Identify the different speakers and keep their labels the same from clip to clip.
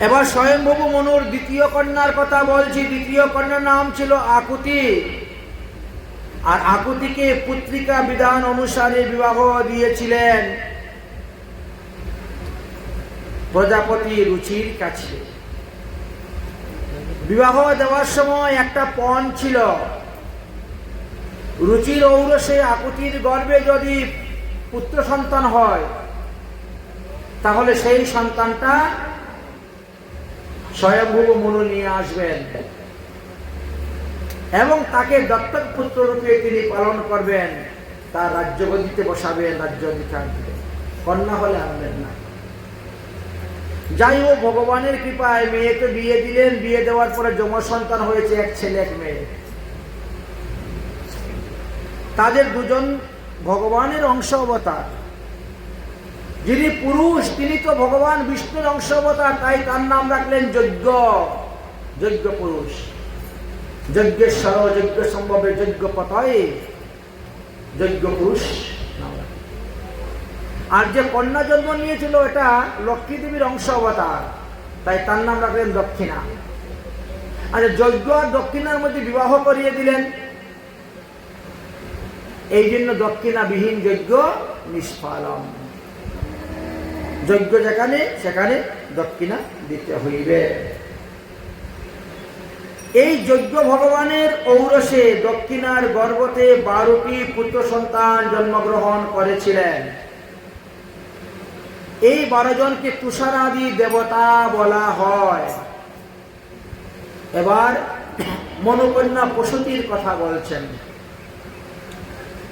Speaker 1: এবার স্বয়ংভূ মনুর দ্বিতীয় কন্যার কথা বলছি। দ্বিতীয় কন্যার নাম ছিল আকুতি। আর আকুতিকে পুত্রিকা বিধান অনুসারে বিবাহ দিয়েছিলেন। প্রজাপতি রুচির কাছে। বিবাহ দেওয়ার সময় একটা পণ ছিল। রুচির ঔরসে আকুতির গর্ভে যদি পুত্র সন্তান হয়, তাহলে সেই সন্তানটা স্বয়ংভূ মনু নিয়ে আসবেন। এবং তাকে দত্তক পুত্র রূপে তিনি পালন করবেন। তার রাজ্যগদিতে বসাবেন, রাজ্য অধিকার কন্যা হলে আনবেন না। যাই হোক, ভগবানের কৃপায় মেয়েকে বিয়ে দিলেন। বিয়ে দেওয়ার পরে যম সন্তান হয়েছে এক ছেলে, এক মেয়ে। তাদের দুজন ভগবানের অংশ অবতার যিনি পুরুষ, তিনি তো ভগবান বিষ্ণুর অংশ অবতার তাই তার নাম রাখলেন যজ্ঞ। যজ্ঞ পুরুষ। যজ্ঞেশ্বর যজ্ঞ সম্ভবে, যজ্ঞ পতয়ে, যজ্ঞ পুরুষ। আর যে কন্যা জন্ম নিয়েছিল, এটা লক্ষ্মী দেবীর অংশ অবতার তাই তার নাম রাখলেন দক্ষিণা। আচ্ছা যজ্ঞ আর দক্ষিণার মধ্যে বিবাহ করিয়ে দিলেন, এই জন্য দক্ষিণাবিহীন যজ্ঞ নিষ্ফলম। যজ্ঞ যেখানে, সেখানে দক্ষিণা দিতে হইবে। এই যজ্ঞ ভগবানের ঔরসে দক্ষিণার গর্ভতে বারোটি পুত্র সন্তান জন্মগ্রহণ করেছিলেন। এই বারো জনকে তুষারাদি দেবতা বলা হয়। এবার মনোকন্যা পশুতির কথা বলছেন।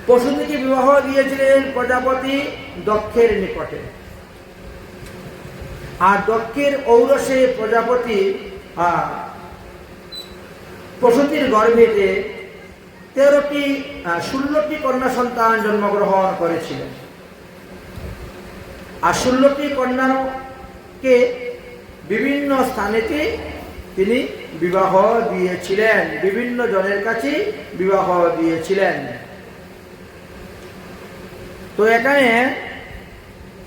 Speaker 1: পশুতিকে বিবাহ দিয়েছিলেন প্রজাপতি দক্ষের নিকটে। আর দক্ষের ঔরসে প্রজাপতি প্রসূতির গর্ভেতে তেরোটি ষোলোটি কন্যা সন্তান জন্মগ্রহণ করেছিলেন। আর ষোলোটি কন্যাকে বিভিন্ন স্থানেতে তিনি বিবাহ দিয়েছিলেন। বিভিন্ন জনের কাছে বিবাহ দিয়েছিলেন। তো এখানে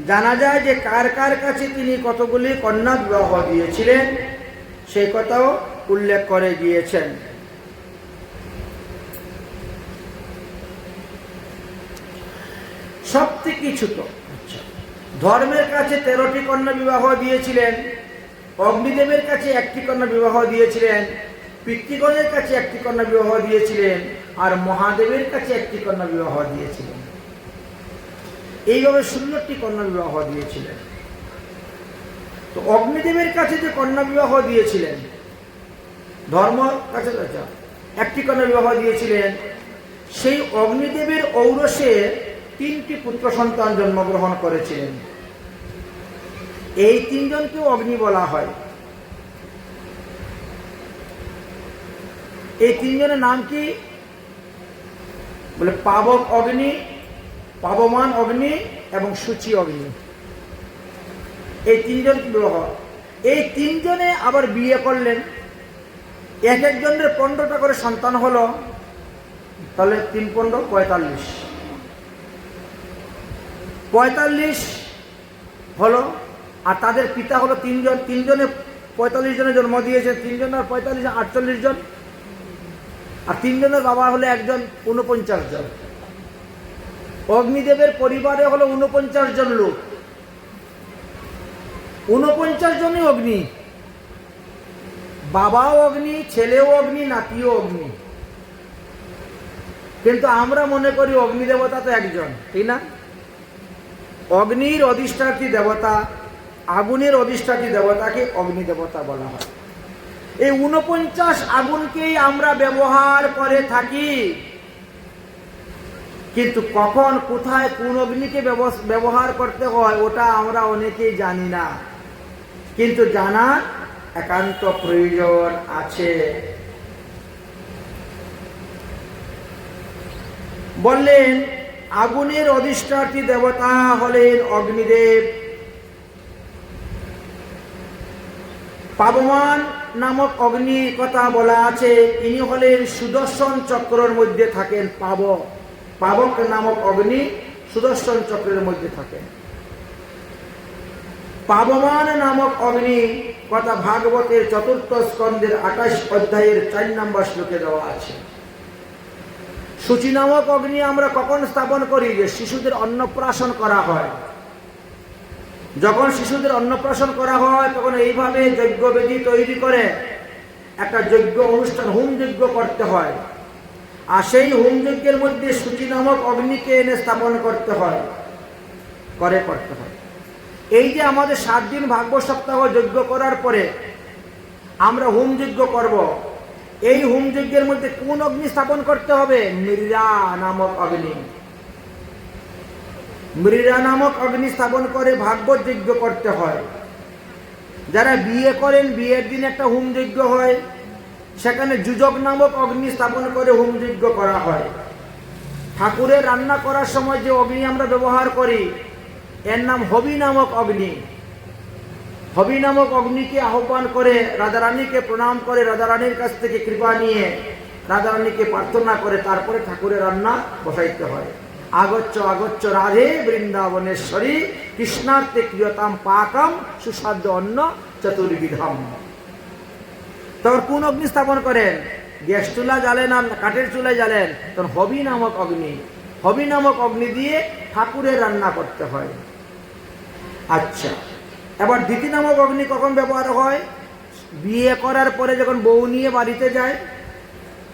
Speaker 1: জানা যায় যে কার কার কাছে তিনি কতগুলি কন্যা বিবাহ দিয়েছিলেন সেই কথাও উল্লেখ করে গিয়েছেন সব থেকে ছোট আচ্ছা। ধর্মের কাছে তেরোটি কন্যা বিবাহ দিয়েছিলেন, অগ্নিদেবের কাছে একটি কন্যা বিবাহ দিয়েছিলেন, পিতৃগণের কাছে একটি কন্যা বিবাহ দিয়েছিলেন, আর মহাদেবের কাছে একটি কন্যা বিবাহ দিয়েছিলেন এইভাবে ষোলোটি কন্যা বিবাহ দিয়েছিলেন। তো অগ্নিদেবের কাছে যে কন্যা বিবাহ দিয়েছিলেন, ধর্ম কাছে একটি কন্যা বিবাহ দিয়েছিলেন, সেই অগ্নিদেবের ঔরসে তিনটি পুত্র সন্তান জন্মগ্রহণ করেছিলেন। এই তিনজনকেও অগ্নি বলা হয়। এই তিনজনের নাম কি? বলে পাবক অগ্নি পাবমান অগ্নি এবং সূচি অগ্নি। এই তিনজন বিবাহ এই তিনজনে আবার বিয়ে করলেন। এক একজনের পনেরোটা করে সন্তান হলো। তাহলে তিন পনেরো, পঁয়তাল্লিশ। পঁয়তাল্লিশ হলো, আর তাদের পিতা হলো তিনজন। তিনজনে পঁয়তাল্লিশ জনের জন্ম দিয়েছে। তিনজন আর পঁয়তাল্লিশ, আটচল্লিশ জন। আর তিনজনের বাবা হলো একজন উনপঞ্চাশ জন। অগ্নিদেবের পরিবারে হলো উনপঞ্চাশ জন লোক। উনপঞ্চাশ জনই অগ্নি। বাবাও অগ্নি, ছেলেও অগ্নি, নাতিও অগ্নি। কিন্তু আমরা মনে করি অগ্নি দেবতা তো একজন ঠিক না? অগ্নির অধিষ্ঠাত্রী দেবতা, আগুনের অধিষ্ঠাত্রী দেবতাকে অগ্নি দেবতা বলা হয়। এই উনপঞ্চাশ আগুনকেই আমরা ব্যবহার করে থাকি। কিন্তু কখন, কোথায়, কোন অগ্নিকে ব্যবহার করতে হয়, ওটা আমরা অনেকেই জানি না। কিন্তু জানার একান্ত প্রয়োজন আছে। বললেন, আগুনের অধিষ্ঠাত্রী দেবতা হলেন অগ্নিদেব। পাবমান নামক অগ্নি কথা বলা আছে, ইনি হলেন সুদর্শন চক্রর মধ্যে থাকেন পাবক পাবক নামক অগ্নি সুদর্শন চক্রের মধ্যে থাকেন পাবমান নামক অগ্নি কথা ভাগবতের চতুর্থ স্কন্ধের আকাশ অধ্যায়ের চার নম্বর শ্লোকে দেওয়া আছে। সূচি নামক অগ্নি আমরা কখন স্থাপন করি যে শিশুদের অন্নপ্রাশন করা হয়? যখন শিশুদের অন্নপ্রাশন করা হয়, তখন এইভাবে যজ্ঞবেদী তৈরি করে একটা যজ্ঞ অনুষ্ঠান, হোম যজ্ঞ করতে হয়। আর সেই হোম যজ্ঞের মধ্যে সূচি নামক অগ্নিকে এনে স্থাপন করতে হয়, করে করতে হয়। এই যে আমাদের সাত দিন ভাগ্য সপ্তাহ যজ্ঞ করার পরে আমরা হোম যজ্ঞ করব, এই হোম যজ্ঞের মধ্যে কোন অগ্নি স্থাপন করতে হবে? মৃরা নামক অগ্নি। মৃরা নামক অগ্নি স্থাপন করে ভাগ্য যজ্ঞ করতে হয়। যারা বিয়ে করেন, বিয়ের দিন একটা হোম যজ্ঞ হয়। সেখানে যুজক নামক অগ্নি স্থাপন করে হোম যজ্ঞ করা হয়। ঠাকুরের রান্না করার সময় যে অগ্নি আমরা ব্যবহার করি, এর নাম হবি নামক অগ্নি। হবি নামক অগ্নিকে আহ্বান করে রাধারানীকে প্রণাম করে রাধারানীর কাছ থেকে কৃপা নিয়ে রাধারানীকে প্রার্থনা করে তারপরে ঠাকুরের রান্না বসাইতে হয়। আগচ্ছ আগচ্ছ, রাধে বৃন্দাবনেশ্বরী, কৃষ্ণার্থে ক্রিয়তাম পাকম সুস্বাদ্য অন্ন, চতুর্বিধম। তখন কোন অগ্নি স্থাপন করেন? গ্যাস চুলা জ্বালেন আর কাঠের চুলায় জ্বালেন। তখন হবি নামক অগ্নি, হবি নামক অগ্নি দিয়ে ঠাকুরের রান্না করতে হয়। আচ্ছা এবার দ্বিতীয় নামক অগ্নি কখন ব্যবহার হয়? বিয়ে করার পরে যখন বউ নিয়ে বাড়িতে যায়,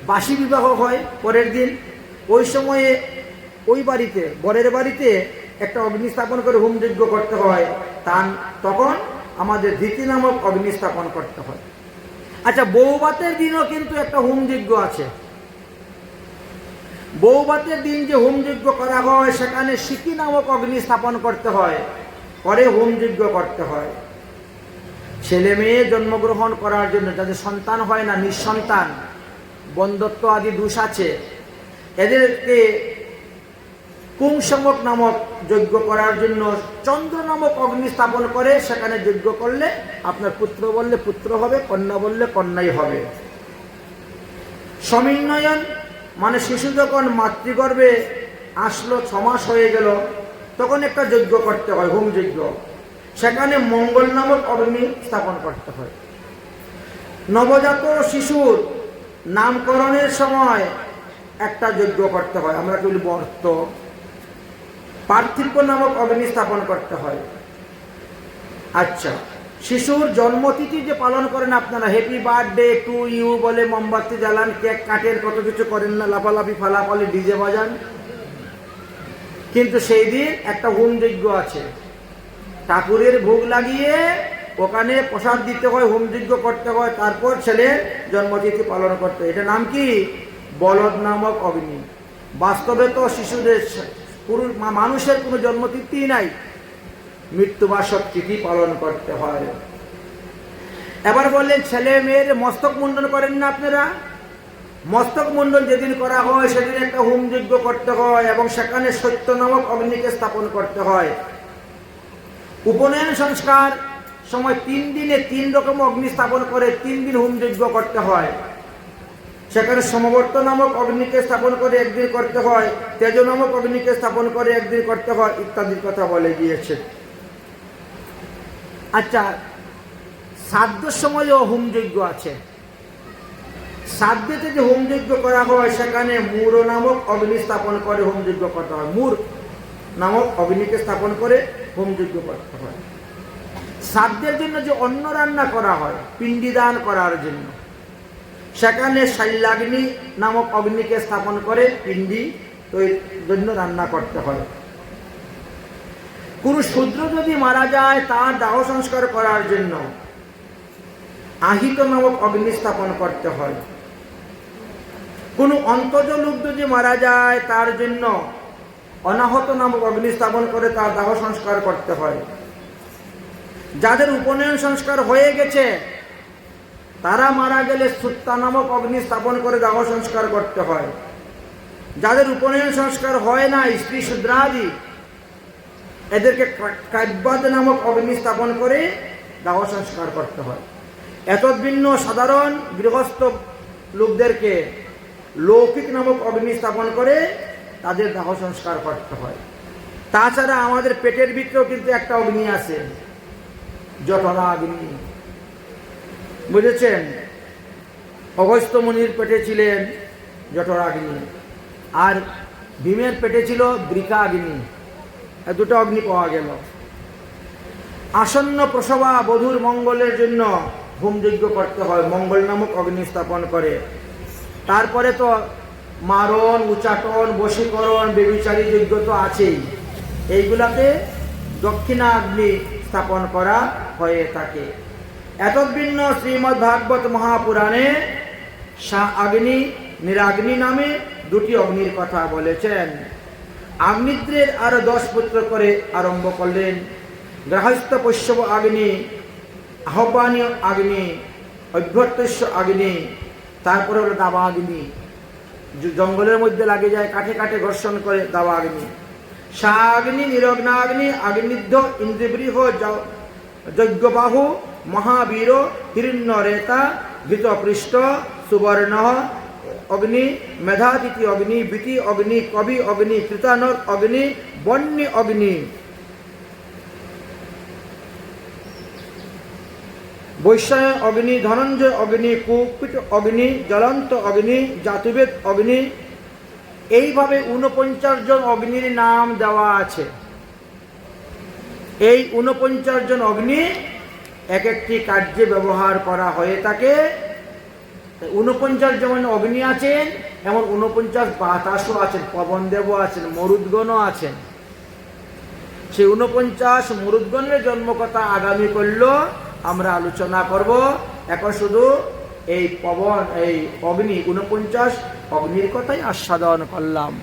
Speaker 1: বাসি বিবাহ হয় পরের দিন। ওই সময়ে ওই বাড়িতে, বরের বাড়িতে একটা অগ্নি স্থাপন করে হোমযজ্ঞ করতে হয়। তা তখন আমাদের দ্বিতীয় নামক অগ্নি স্থাপন করতে হয়। আচ্ছা বৌবাতের দিনও কিন্তু একটা হোমযজ্ঞ আছে। বৌবাতের দিন যে হোমযজ্ঞ করা হয়, সেখানে সিকি নামক অগ্নি স্থাপন করতে হয়। পরে হোমযজ্ঞ করতে হয়। ছেলে মেয়ে জন্মগ্রহণ করার জন্য, যাদের সন্তান হয় না, নিঃসন্তান, বন্ধত্ব আদি দোষ আছে, এদেরকে পুংসমক নামক যজ্ঞ করার জন্য চন্দ্র নামক অগ্নি স্থাপন করে সেখানে যজ্ঞ করলে আপনার পুত্র বললে পুত্র হবে, কন্যা বললে কন্যাই হবে। সমন্বয়ন মানে শিশু যখন মাতৃগর্ভে আসলো, ছমাস হয়ে গেল, তখন একটা যজ্ঞ করতে হয়, হোম যজ্ঞ। সেখানে মঙ্গল নামক অগ্নি স্থাপন করতে হয়। নবজাত শিশুর নামকরণের সময় একটা যজ্ঞ করতে হয়, আমরা কি বলি বর্ত। পার্থিব্য নামক অগ্নি স্থাপন করতে হয়। আচ্ছা। শিশুর জন্মতিথি যে পালন করেন আপনারা হ্যাপি বার্থডে টু ইউ বলে মোমবাতি জ্বালান, কেক কাটেন, কত কিছু করেন না, লাফালাফি, ফালাফালি ডিজে বাজান। কিন্তু সেই দিন একটা হোম যজ্ঞ আছে। ঠাকুরের ভোগ লাগিয়ে ওখানে প্রসাদ দিতে হয় হোম যজ্ঞ করতে হয়, তারপর ছেলের জন্মতিথি পালন করতে হয়। এটা নাম কি? বলদ নামক অগ্নি। বাস্তবে তো শিশুদের, পুরুষ মানুষের কোনো জন্মতিথি নাই। মৃত্যুবাসক তিথি পালন করতে হয়। এবার বললেন, ছেলে মেয়ের মস্তক মুন্ডন করেন না আপনারা? মস্তক মুন্ডন যেদিন করা হয়, সেদিন একটা হোম যজ্ঞ করতে হয় এবং সেখানে সত্য নামক অগ্নিকে স্থাপন করতে হয়। উপনয়ন সংস্কার সময় তিন দিনে তিন রকম অগ্নি স্থাপন করে তিন দিন হোম যজ্ঞ করতে হয়। সেখানে সমবর্ত নামক অগ্নিকে স্থাপন করে একদিন করতে হয়, তেজ নামক অগ্নিকে স্থাপন করে একদিন করতে হয়, ইত্যাদির কথা বলে গিয়েছে। আচ্ছা শ্রাদ্ধের সময়ও হোমযজ্ঞ আছে। শ্রাদ্ধেতে যে হোমযজ্ঞ করা হয়, সেখানে মূর নামক অগ্নি স্থাপন করে হোমযজ্ঞ করতে হয়। মূর নামক অগ্নিকে স্থাপন করে হোমযজ্ঞ করতে হয়। শ্রাদ্ধের জন্য যে অন্ন রান্না করা হয় পিণ্ডিদান করার জন্য, সেখানে শৈলাগ্নি নামক অগ্নিকে স্থাপন করে পিণ্ডি তৈরির জন্য রান্না করতে হয়। কোনো শূদ্র যদি মারা যায়, তার দাহ সংস্কার করার জন্য আহিত নামক অগ্নি স্থাপন করতে হয়। কোনো অন্তজ লোক যদি মারা যায়, তার জন্য অনাহত নামক অগ্নি স্থাপন করে তার দাহ সংস্কার করতে হয়। যাদের উপনয়ন সংস্কার হয়ে গেছে, তারা মারা গেলে সুত্তা নামক অগ্নি স্থাপন করে দাহ সংস্কার করতে হয়। যাদের উপনয়ন সংস্কার হয় না, স্ত্রী শুদ্রাদি এদেরকে কাব্যাদ নামক অগ্নি স্থাপন করে দাহ সংস্কার করতে হয়। এত ভিন্ন সাধারণ গৃহস্থ লোকদেরকে লৌকিক নামক অগ্নি স্থাপন করে তাদের দাহ সংস্কার করতে হয়। তাছাড়া আমাদের পেটের ভিতরেও কিন্তু একটা অগ্নি আছে জঠরাগ্নি বুঝেছেন? অগস্ত্য মুনির পেটে ছিলেন জঠরাগ্নি আর ভীমের পেটে ছিল বৃকাগ্নি। এই দুটো অগ্নি পাওয়া গেল। আসন্ন প্রসবা বধুর মঙ্গলের জন্য হোমযজ্ঞ করতে হয়। মঙ্গল নামক অগ্নি স্থাপন করে। তারপরে তো মারণ, উচাটন, বশীকরণ, বেবিচারী যজ্ঞ তো আছেই। এইগুলাতে দক্ষিণা অগ্নি স্থাপন করা হয়ে থাকে। এতদ্ভিন্ন শ্রীমদ্ ভাগবত মহাপুরাণে সা অগ্নি নিরাগ্নি নামে দুটি অগ্নির কথা বলেছেন। আগ্নিদ্রের আরও দশ পুত্র করে আরম্ভ করলেন। গ্রাহস্থ পৈশ্যব আগ্নি, আহ্বানীয় আগ্নি অভ্যর্তস্য আগ্নি, তারপরে হলো দাবা আগ্নি। জঙ্গলের মধ্যে লাগে যায় কাঠে কাঠে ঘর্ষণ করে দাবা আগ্নি। সাগ্নি, নিরগ্নাগ্নি, আগ্নিদ্ধ, ইন্দ্রবৃহ যজ্ঞবাহু, মহাবীর হিরণ্য রেতা ঘৃতপৃষ্ঠ সুবর্ণ অগ্নি, মেধাতিথি অগ্নি, বিতি অগ্নি, কবি অগ্নি কৃতানর অগ্নি বন্যী অগ্নি। বৈশায় অগ্নি, ধনঞ্জয় অগ্নি কুপিট অগ্নি, জ্বলন্ত অগ্নি জাতুবেদ অগ্নি, এইভাবে ঊনপঞ্চাশ জন অগ্নির নাম দেওয়া আছে। এই ঊনপঞ্চাশ জন অগ্নি এক একটি কার্যে ব্যবহার করা হয়ে থাকে। ঊনপঞ্চাশ যেমন অগ্নি আছেন এমন উনপঞ্চাশ বাতাসও আছেন, পবনদেবও আছেন, মরুদ্গণও আছেন। সেই উনপঞ্চাশ মরুদ্গণের জন্মকথা আগামী করল, আমরা আলোচনা করব। এখন শুধু এই পবন, এই অগ্নি, ঊনপঞ্চাশ অগ্নির কথাই আস্বাদন করলাম।